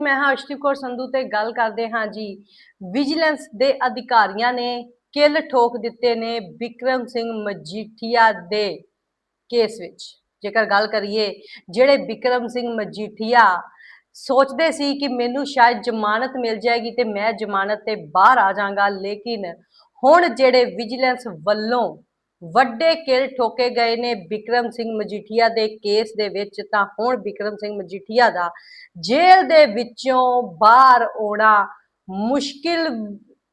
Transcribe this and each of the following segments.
ਮੈਂ ਹਾਂ ਅਰਸ਼ਦੀਪ ਕੌਰ ਸੰਧੂ ਤੇ ਗੱਲ ਕਰਦੇ ਹਾਂ ਜੀ। ਵਿਜੀਲੈਂਸ ਦੇ ਅਧਿਕਾਰੀਆਂ ਨੇ ਕਿੱਲ ਠੋਕ ਦਿੱਤੇ ਨੇ ਵਿਕਰਮ ਸਿੰਘ ਮਜੀਠੀਆ ਦੇ ਕੇਸ ਵਿੱਚ। ਜੇਕਰ ਗੱਲ ਕਰੀਏ, ਜਿਹੜੇ ਵਿਕਰਮ ਸਿੰਘ ਮਜੀਠੀਆ ਸੋਚਦੇ ਸੀ ਕਿ ਮੈਨੂੰ ਸ਼ਾਇਦ ਜ਼ਮਾਨਤ ਮਿਲ ਜਾਏਗੀ ਤੇ ਮੈਂ ਜ਼ਮਾਨਤ ਤੇ ਬਾਹਰ ਆ ਜਾਵਾਂਗਾ, ਲੇਕਿਨ ਹੁਣ ਜਿਹੜੇ ਵਿਜੀਲੈਂਸ ਵੱਲੋਂ ਵੱਡੇ ਕਿਲ ਠੋਕੇ ਗਏ ਨੇ ਵਿਕਰਮ ਸਿੰਘ ਮਜੀਠੀਆ ਦੇ ਕੇਸ ਦੇ ਵਿੱਚ, ਤਾਂ ਹੁਣ ਵਿਕਰਮ ਸਿੰਘ ਮਜੀਠੀਆ ਦਾ ਜੇਲ੍ਹ ਦੇ ਵਿੱਚੋਂ ਬਾਹਰ ਆਉਣਾ ਮੁਸ਼ਕਿਲ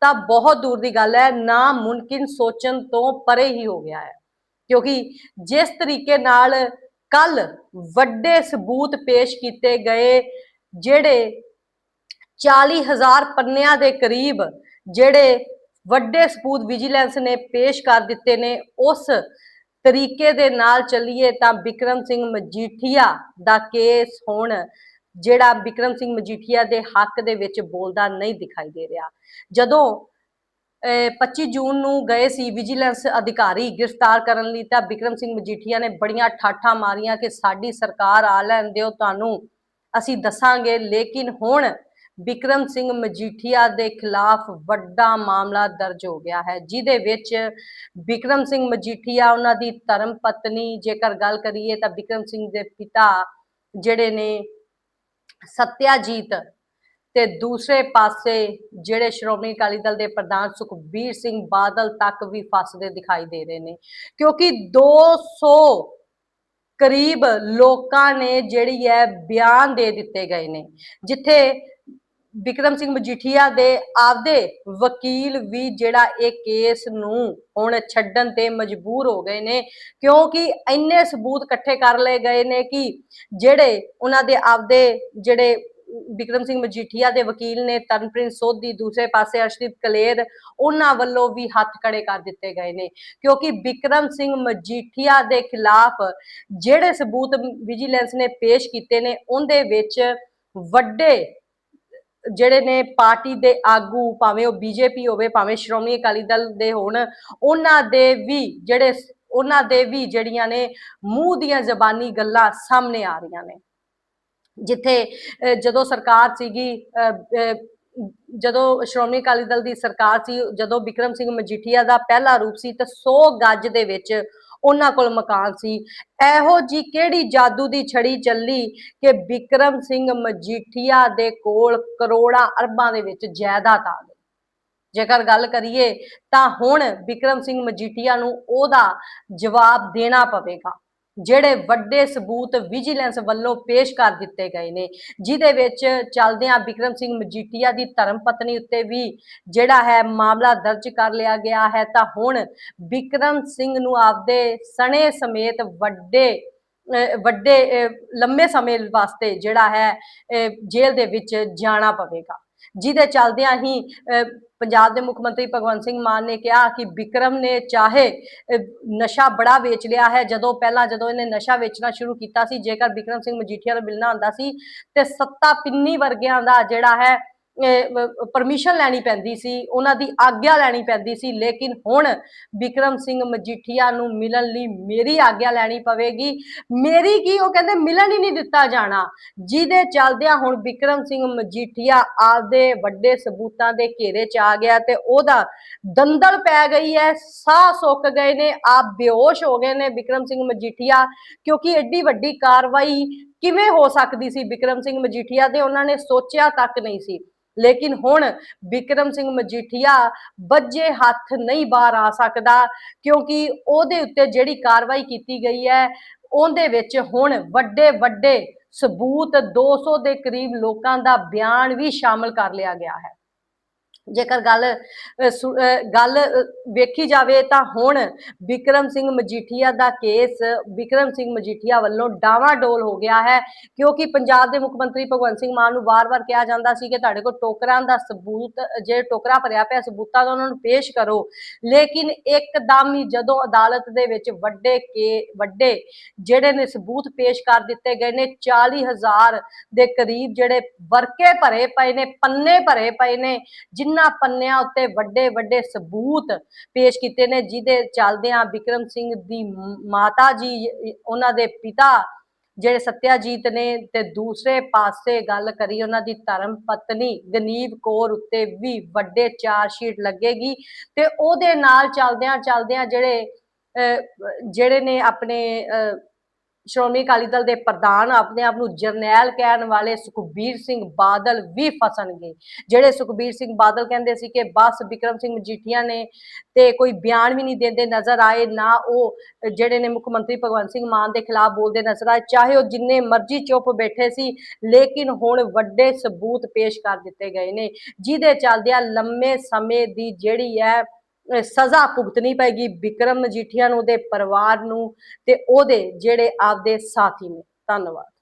ਤਾਂ ਬਹੁਤ ਦੂਰ ਦੀ ਗੱਲ ਹੈ ਨਾ ਮੁਮਕਿਨ ਸੋਚਣ ਤੋਂ ਪਰੇ ਹੀ ਹੋ ਗਿਆ ਹੈ। ਕਿਉਂਕਿ ਜਿਸ ਤਰੀਕੇ ਨਾਲ ਕੱਲ ਵੱਡੇ ਸਬੂਤ ਪੇਸ਼ ਕੀਤੇ ਗਏ, ਜਿਹੜੇ 40000 ਪੰਨਿਆਂ ਦੇ ਕਰੀਬ ਜਿਹੜੇ ਵੱਡੇ ਸਬੂਤ ਵਿਜੀਲੈਂਸ ਨੇ ਪੇਸ਼ ਕਰ ਦਿੱਤੇ ਨੇ। ਉਸ ਤਰੀਕੇ ਦੇ ਨਾਲ ਚੱਲੀਏ ਤਾਂ ਵਿਕਰਮ ਸਿੰਘ ਮਜੀਠੀਆ ਦਾ ਕੇਸ ਹੁਣ ਜਿਹੜਾ ਵਿਕਰਮ ਸਿੰਘ ਮਜੀਠੀਆ ਦੇ ਹੱਕ ਦੇ ਵਿੱਚ ਬੋਲਦਾ ਨਹੀਂ ਦਿਖਾਈ ਦੇ ਰਿਹਾ। ਜਦੋਂ, ਅਹ 25 ਜੂਨ ਨੂੰ ਗਏ ਸੀ ਵਿਜੀਲੈਂਸ ਅਧਿਕਾਰੀ ਗ੍ਰਿਫਤਾਰ ਕਰਨ ਲਈ ਤਾਂ ਵਿਕਰਮ ਸਿੰਘ ਮਜੀਠੀਆ ਨੇ ਬੜੀਆਂ ਠਾਠਾਂ ਮਾਰੀਆਂ ਕਿ ਸਾਡੀ ਸਰਕਾਰ ਆ ਲੈਣ ਦਿਓ, ਤੁਹਾਨੂੰ ਅਸੀਂ ਦੱਸਾਂਗੇ। ਲੇਕਿਨ ਹੁਣ ਬਿਕਰਮ ਸਿੰਘ ਮਜੀਠੀਆ ਦੇ ਖਿਲਾਫ ਵੱਡਾ ਮਾਮਲਾ ਦਰਜ ਹੋ ਗਿਆ ਹੈ, ਜਿਹਦੇ ਵਿੱਚ ਬਿਕਰਮ ਸਿੰਘ ਮਜੀਠੀਆ ਉਹਨਾਂ ਦੀ ਧਰਮ ਪਤਨੀ, ਜੇਕਰ ਗੱਲ ਕਰੀਏ ਤਾਂ ਬਿਕਰਮ ਸਿੰਘ ਦੇ ਪਿਤਾ ਜਿਹੜੇ ਨੇ ਸਤਿਆਜੀਤ ਤੇ ਦੂਸਰੇ ਪਾਸੇ ਜਿਹੜੇ ਸ਼੍ਰੋਮਣੀ ਅਕਾਲੀ ਦਲ ਦੇ ਪ੍ਰਧਾਨ ਸੁਖਬੀਰ ਸਿੰਘ ਬਾਦਲ ਤੱਕ ਵੀ ਫਸਦੇ ਦਿਖਾਈ ਦੇ ਰਹੇ ਨੇ, ਕਿਉਂਕਿ 200 ਕਰੀਬ ਲੋਕਾਂ ਨੇ ਜਿਹੜੀ ਹੈ ਬਿਆਨ ਦੇ ਦਿੱਤੇ ਗਏ ਨੇ, ਜਿੱਥੇ ਵਿਕਰਮ ਸਿੰਘ ਮਜੀਠੀਆ ਦੇ ਆਪਦੇ ਵਕੀਲ ਵੀ ਜਿਹੜਾ ਇਹ ਕੇਸ ਨੂੰ ਹੁਣ ਛੱਡਣ ਤੇ ਮਜਬੂਰ ਹੋ ਗਏ ਨੇ, ਕਿਉਂਕਿ ਇੰਨੇ ਸਬੂਤ ਇਕੱਠੇ ਕਰ ਲਏ ਗਏ ਨੇ ਕਿ ਜਿਹੜੇ ਉਹਨਾਂ ਦੇ ਆਪਦੇ ਜਿਹੜੇ ਵਿਕਰਮ ਸਿੰਘ ਮਜੀਠੀਆ ਦੇ ਵਕੀਲ ਨੇ, ਤਰਨਪ੍ਰੀਤ ਸੋਧੀ, ਦੂਸਰੇ ਪਾਸੇ ਅਰਸ਼ਦੀਪ ਕਲੇਰ, ਉਹਨਾਂ ਵੱਲੋਂ ਵੀ ਹੱਥ ਖੜੇ ਕਰ ਦਿੱਤੇ ਗਏ ਨੇ। ਕਿਉਂਕਿ ਵਿਕਰਮ ਸਿੰਘ ਮਜੀਠੀਆ ਦੇ ਖਿਲਾਫ ਜਿਹੜੇ ਸਬੂਤ ਵਿਜੀਲੈਂਸ ਨੇ ਪੇਸ਼ ਕੀਤੇ ਨੇ, ਉਹਦੇ ਵਿੱਚ ਵੱਡੇ ਜਿਹੜੇ ਨੇ ਪਾਰਟੀ ਦੇ ਆਗੂ ਭਾਵੇਂ ਉਹ ਬੀਜੇਪੀ ਹੋਵੇ ਭਾਵੇਂ ਸ਼੍ਰੋਮਣੀ ਅਕਾਲੀ ਦਲ ਦੇ ਹੋਣ ਉਹਨਾਂ ਦੇ ਵੀ ਜਿਹੜੇ ਉਹਨਾਂ ਦੇ ਵੀ ਜਿਹੜੀਆਂ ਨੇ ਮੂੰਹ ਦੀਆਂ ਜ਼ਬਾਨੀ ਗੱਲਾਂ ਸਾਹਮਣੇ ਆ ਰਹੀਆਂ ਨੇ। ਜਿੱਥੇ ਜਦੋਂ ਸਰਕਾਰ ਸੀਗੀ ਅਹ, ਜਦੋਂ ਸ਼੍ਰੋਮਣੀ ਅਕਾਲੀ ਦਲ ਦੀ ਸਰਕਾਰ ਸੀ ਜਦੋਂ ਵਿਕਰਮ ਸਿੰਘ ਮਜੀਠੀਆ ਦਾ ਪਹਿਲਾ ਰੂਪ ਸੀ ਤਾਂ 100 ਗੱਜ ਦੇ ਵਿੱਚ ਉਹਨਾਂ ਕੋਲ ਮਕਾਨ ਸੀ। ਇਹੋ ਜੀ ਕਿਹੜੀ ਜਾਦੂ ਦੀ ਛੜੀ ਚੱਲੀ ਕਿ ਵਿਕਰਮ ਸਿੰਘ ਮਜੀਠੀਆ ਦੇ ਕੋਲ ਕਰੋੜਾਂ ਅਰਬਾਂ ਦੇ ਵਿੱਚ ਜਾਇਦਾਦ ਆ ਗਈ? ਜੇਕਰ ਗੱਲ ਕਰੀਏ ਤਾਂ ਹੁਣ ਵਿਕਰਮ ਸਿੰਘ ਮਜੀਠੀਆ ਨੂੰ ਉਹਦਾ ਜਵਾਬ ਦੇਣਾ ਪਵੇਗਾ। ਜਿਹੜੇ ਵੱਡੇ ਸਬੂਤ ਵਿਜੀਲੈਂਸ ਵੱਲੋਂ ਪੇਸ਼ ਕਰ ਦਿੱਤੇ ਗਏ ਨੇ, ਜਿਹਦੇ ਵਿੱਚ ਚੱਲਦਿਆਂ ਵਿਕਰਮ ਸਿੰਘ ਮਜੀਠੀਆ ਦੀ ਧਰਮ ਪਤਨੀ ਉੱਤੇ ਵੀ ਜਿਹੜਾ ਹੈ ਮਾਮਲਾ ਦਰਜ ਕਰ ਲਿਆ ਗਿਆ ਹੈ, ਤਾਂ ਹੁਣ ਵਿਕਰਮ ਸਿੰਘ ਨੂੰ ਆਪਦੇ ਸਣੇ ਸਮੇਤ ਵੱਡੇ ਵੱਡੇ, ਅਹ ਲੰਮੇ ਸਮੇਂ ਵਾਸਤੇ ਜਿਹੜਾ ਹੈ ਜੇਲ੍ਹ ਦੇ ਵਿੱਚ ਜਾਣਾ ਪਵੇਗਾ। ਜਿਹਦੇ ਚੱਲਦਿਆਂ ਹੀ, ਅਹ, ਪੰਜਾਬ ਦੇ ਮੁੱਖ ਮੰਤਰੀ ਭਗਵੰਤ ਸਿੰਘ ਮਾਨ ਨੇ ਕਿਹਾ ਕਿ ਵਿਕਰਮ ਨੇ ਚਾਹੇ ਨਸ਼ਾ ਬੜਾ ਵੇਚ ਲਿਆ ਹੈ, ਜਦੋਂ ਪਹਿਲਾਂ ਜਦੋਂ ਇਹਨੇ ਨਸ਼ਾ ਵੇਚਣਾ ਸ਼ੁਰੂ ਕੀਤਾ ਸੀ, ਜੇਕਰ ਵਿਕਰਮ ਸਿੰਘ ਮਜੀਠੀਆ ਨੂੰ ਮਿਲਣਾ ਹੁੰਦਾ ਸੀ, ਤੇ ਸੱਤਾ ਪਿੰਨੀ ਵਰਗਿਆਂ ਦਾ ਜਿਹੜਾ ਹੈ ਪਰਮਿਸ਼ਨ ਲੈਣੀ ਪੈਂਦੀ ਸੀ, ਉਹਨਾਂ ਦੀ ਆਗਿਆ ਲੈਣੀ ਪੈਂਦੀ ਸੀ, ਲੇਕਿਨ ਹੁਣ ਵਿਕਰਮ ਸਿੰਘ ਮਜੀਠੀਆ ਨੂੰ ਮਿਲਣ ਲਈ ਮੇਰੀ ਆਗਿਆ ਲੈਣੀ ਪਵੇਗੀ। ਮੇਰੀ ਕੀ, ਉਹ ਕਹਿੰਦੇ ਮਿਲਣ ਹੀ ਨਹੀਂ ਦਿੱਤਾ ਜਾਣਾ। ਜਿਹਦੇ ਚੱਲਦਿਆਂ ਹੁਣ ਵਿਕਰਮ ਸਿੰਘ ਮਜੀਠੀਆ ਆਪਦੇ ਵੱਡੇ ਸਬੂਤਾਂ ਦੇ ਘੇਰੇ 'ਚ ਆ ਗਿਆ ਤੇ ਉਹਦਾ ਦੰਦਲ ਪੈ ਗਈ ਹੈ, ਸਾਹ ਸੁੱਕ ਗਏ ਨੇ, ਆਪ ਬੇਹੋਸ਼ ਹੋ ਗਏ ਨੇ ਵਿਕਰਮ ਸਿੰਘ ਮਜੀਠੀਆ, ਕਿਉਂਕਿ ਐਡੀ ਵੱਡੀ ਕਾਰਵਾਈ ਕਿਵੇਂ ਹੋ ਸਕਦੀ ਸੀ ਵਿਕਰਮ ਸਿੰਘ ਮਜੀਠੀਆ ਦੇ? ਉਹਨਾਂ ਨੇ ਸੋਚਿਆ ਤੱਕ ਨਹੀਂ ਸੀ। ਲੇਕਿਨ ਹੁਣ ਵਿਕਰਮ ਸਿੰਘ ਮਜੀਠੀਆ ਵੱਜੇ ਹੱਥ ਨਹੀਂ ਬਾਹਰ ਆ ਸਕਦਾ ਕਿਉਂਕਿ ਉਹਦੇ ਉੱਤੇ ਜਿਹੜੀ ਕਾਰਵਾਈ ਕੀਤੀ ਗਈ ਹੈ, ਉਹਦੇ ਵਿੱਚ ਹੁਣ ਵੱਡੇ ਵੱਡੇ ਸਬੂਤ 200 ਦੇ ਕਰੀਬ ਲੋਕਾਂ ਦਾ ਬਿਆਨ ਵੀ ਸ਼ਾਮਲ ਕਰ ਲਿਆ ਗਿਆ ਹੈ। ਜੇਕਰ ਗੱਲ ਗੱਲ ਵੇਖੀ ਜਾਵੇ ਤਾਂ ਹੁਣ ਵਿਕਰਮ ਸਿੰਘ ਮਜੀਠੀਆ ਦਾ ਕੇਸ ਵਿਕਰਮ ਸਿੰਘ ਮਜੀਠੀਆ ਵੱਲੋਂ ਡਾਵਾਡੋਲ ਹੋ ਗਿਆ ਹੈ, ਕਿਉਂਕਿ ਪੰਜਾਬ ਦੇ ਮੁੱਖ ਮੰਤਰੀ ਭਗਵੰਤ ਸਿੰਘ ਮਾਨ ਨੂੰ ਵਾਰ-ਵਾਰ ਕਿਹਾ ਜਾਂਦਾ ਸੀ ਕਿ ਤੁਹਾਡੇ ਕੋਲ ਟੋਕਰਾਂ ਦਾ ਸਬੂਤ, ਜੇ ਟੋਕਰਾ ਭਰਿਆ ਪਿਆ ਸਬੂਤਾਂ ਦਾ ਉਹਨਾਂ ਨੂੰ ਪੇਸ਼ ਕਰੋ। ਲੇਕਿਨ ਇੱਕਦਮ ਹੀ ਜਦੋਂ ਅਦਾਲਤ ਦੇ ਵਿੱਚ ਵੱਡੇ ਕੇ, ਵੱਡੇ ਜਿਹੜੇ ਨੇ ਸਬੂਤ ਪੇਸ਼ ਕਰ ਦਿੱਤੇ ਗਏ ਨੇ 40000 ਦੇ ਕਰੀਬ ਜਿਹੜੇ ਵਰਕੇ ਭਰੇ ਪਏ ਨੇ, ਪੰਨੇ ਭਰੇ ਪਏ ਨੇ ਜਿਨ੍ਹਾਂ ਪੰਨਿਆਂ ਉੱਤੇ ਵੱਡੇ ਵੱਡੇ ਸਬੂਤ ਪੇਸ਼ ਕੀਤੇ ਨੇ ਜਿਹਦੇ ਚੱਲਦਿਆਂ ਵਿਕਰਮ ਸਿੰਘ ਦੀ ਮਾਤਾ ਜੀ ਉਹਨਾਂ ਦੇ ਪਿਤਾ ਜਿਹੜੇ ਸਤਿਆਜੀਤ ਨੇ ਤੇ ਦੂਸਰੇ ਪਾਸੇ ਗੱਲ ਕਰੀ ਉਹਨਾਂ ਦੀ ਧਰਮ ਪਤਨੀ ਗਨੀਵ ਕੌਰ ਉੱਤੇ ਵੀ ਵੱਡੇ ਚਾਰ ਸ਼ੀਟ ਲੱਗੇਗੀ ਤੇ ਉਹਦੇ ਨਾਲ ਚੱਲਦਿਆਂ ਚੱਲਦਿਆਂ ਜਿਹੜੇ ਅਹ, ਜਿਹੜੇ ਨੇ ਆਪਣੇ ਅਹ, ਸ਼੍ਰੋਮਣੀ ਅਕਾਲੀ ਦਲ ਦੇ ਪ੍ਰਧਾਨ ਆਪਣੇ ਆਪ ਨੂੰ ਜਰਨੈਲ ਕਹਿਣ ਵਾਲੇ ਸੁਖਬੀਰ ਸਿੰਘ ਬਾਦਲ ਵੀ ਫਸਣਗੇ। ਜਿਹੜੇ ਸੁਖਬੀਰ ਸਿੰਘ ਬਾਦਲ ਕਹਿੰਦੇ ਸੀ ਕਿ ਬਸ ਵਿਕਰਮ ਸਿੰਘ ਮਜੀਠੀਆ ਨੇ ਤੇ ਕੋਈ ਬਿਆਨ ਵੀ ਨਹੀਂ ਦਿੰਦੇ ਨਜ਼ਰ ਆਏ, ਨਾ ਉਹ ਜਿਹੜੇ ਨੇ ਮੁੱਖ ਮੰਤਰੀ ਭਗਵੰਤ ਸਿੰਘ ਮਾਨ ਦੇ ਖਿਲਾਫ ਬੋਲਦੇ ਨਜ਼ਰ ਆਏ, ਚਾਹੇ ਉਹ ਜਿੰਨੇ ਮਰਜ਼ੀ ਚੁੱਪ ਬੈਠੇ ਸੀ, ਲੇਕਿਨ ਹੁਣ ਵੱਡੇ ਸਬੂਤ ਪੇਸ਼ ਕਰ ਦਿੱਤੇ ਗਏ ਨੇ। ਜਿਹਦੇ ਚੱਲਦਿਆਂ ਲੰਮੇ ਸਮੇਂ ਦੀ ਜਿਹੜੀ ਹੈ ਸਜ਼ਾ ਭੁਗਤਣੀ ਪਏਗੀ ਵਿਕਰਮ ਮਜੀਠੀਆ ਨੂੰ, ਉਹਦੇ ਪਰਿਵਾਰ ਨੂੰ ਤੇ ਉਹਦੇ ਜਿਹੜੇ ਆਪਦੇ ਸਾਥੀ ਨੇ। ਧੰਨਵਾਦ।